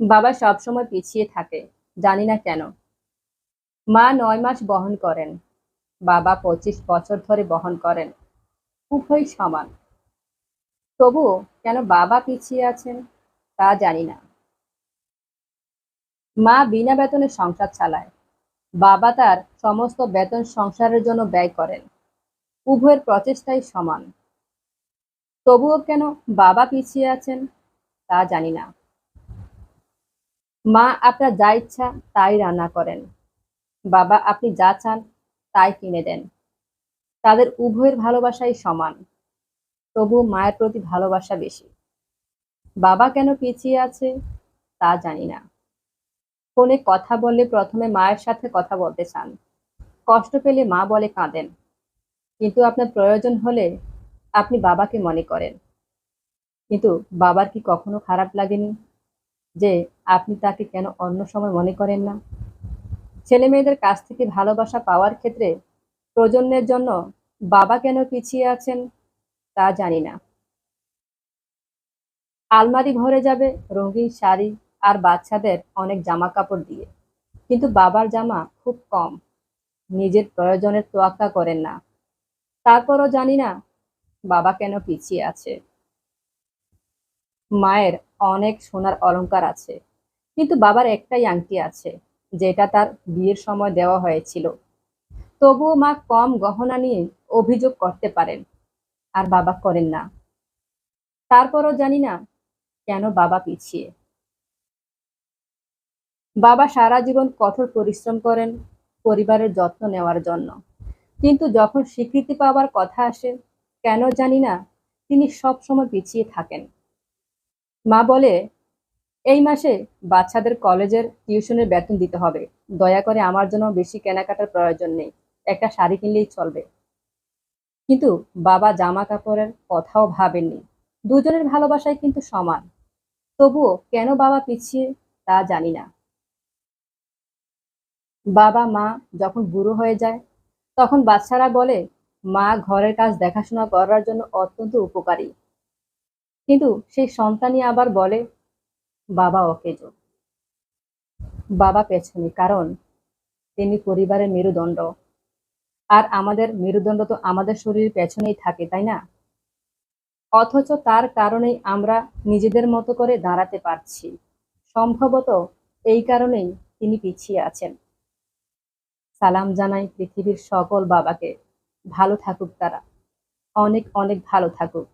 বাবা সবসময় পিছিয়ে থাকে, জানি না কেন। মা নয় মাস বহন করেন, বাবা পঁচিশ বছর ধরে বহন করেন, উভয় সমান। তবুও কেন বাবা পিছিয়ে আছেন, তা জানি না। মা বিনা বেতনে সংসার চালায়, বাবা তার সমস্ত বেতন সংসারের জন্য ব্যয় করেন, উভয়ের প্রচেষ্টাই সমান। তবুও কেন বাবা পিছিয়ে আছেন, তা জানি না। মা আপনার যা ইচ্ছা তাই রান্না করেন। বাবা আপনি যা চান তাই কিনে দেন। তাদের উভয়ের ভালোবাসাই সমান। তবু মায়ের প্রতি ভালোবাসা বেশি। বাবা কেন পিছিয়ে আছে তা জানি না। ফোনে কথা বললে প্রথমে মায়ের সাথে কথা বলতে চান। কষ্ট পেলে মা বলে কাঁদেন। কিন্তু আপনার প্রয়োজন হলে আপনি বাবাকে মনে করেন। কিন্তু বাবার কি কখনো খারাপ লাগেনি যে আপনি তাকে কেন অন্য সময় মনে করেন না? ছেলে মেয়েদের কাছ থেকে ভালোবাসা পাওয়ার ক্ষেত্রে প্রজন্মের জন্য বাবা কেন পিছিয়ে আছেন তা জানি না। আলমারি ভরে যাবে রঙিন শাড়ি আর বাচ্চাদের অনেক জামা কাপড় দিয়ে। কিন্তু বাবার জামা খুব কম। নিজের প্রয়োজনের তোয়াক্কা করেন না। তারপরও জানি না বাবা কেন পিছিয়ে আছে। মায়ের অনেক সোনার অলংকার আছে। কিন্তু বাবার একটাই আংটি আছে, যেটা তার বিয়ের সময় দেওয়া হয়েছিল। তবুও মা কম গহনা নিয়ে অভিযোগ করতে পারেন, আর বাবা করেন না। তারপরও জানি না কেন বাবা পিছিয়ে। বাবা সারা জীবন কঠোর পরিশ্রম করেন পরিবারের যত্ন নেওয়ার জন্য। কিন্তু যখন স্বীকৃতি পাওয়ার কথা আসে, কেন জানি না তিনি সব সময় পিছিয়ে থাকেন। মা বলে এই মাসে বাচ্চাদের কলেজের টিউশনের বেতন দিতে হবে। দয়া করে আমার জন্য বেশি কেনাকাটার প্রয়োজন নেই। একটা শাড়ি কিনলেই চলবে। কিন্তু বাবা জামা কাপড়ের কথাও ভাবেননি। দুজনের ভালোবাসাই কিন্তু সমান। তবুও কেন বাবা পিছিয়ে তা জানি না। বাবা, মা যখন বুড়ো হয়ে যায়, তখন বাচ্চারা বলে, মা ঘরের কাজ দেখাশোনা করার জন্য অত্যন্ত উপকারী। কিন্তু সেই সন্তানই আবার বলে বাবা অকেজ বাবা পেছনে, কারণ তিনি পরিবারের মেরুদণ্ড। আর আমাদের মেরুদণ্ড তো আমাদের শরীরের পেছনেই থাকে, তাই না? অথচ তার কারণেই আমরা নিজেদের মতো করে দাঁড়াতে পারছি। সম্ভবত এই কারণেই তিনি পিছিয়ে আছেন। সালাম জানাই পৃথিবীর সকল বাবাকে। ভালো থাকুক তারা। অনেক অনেক ভালো থাকুক।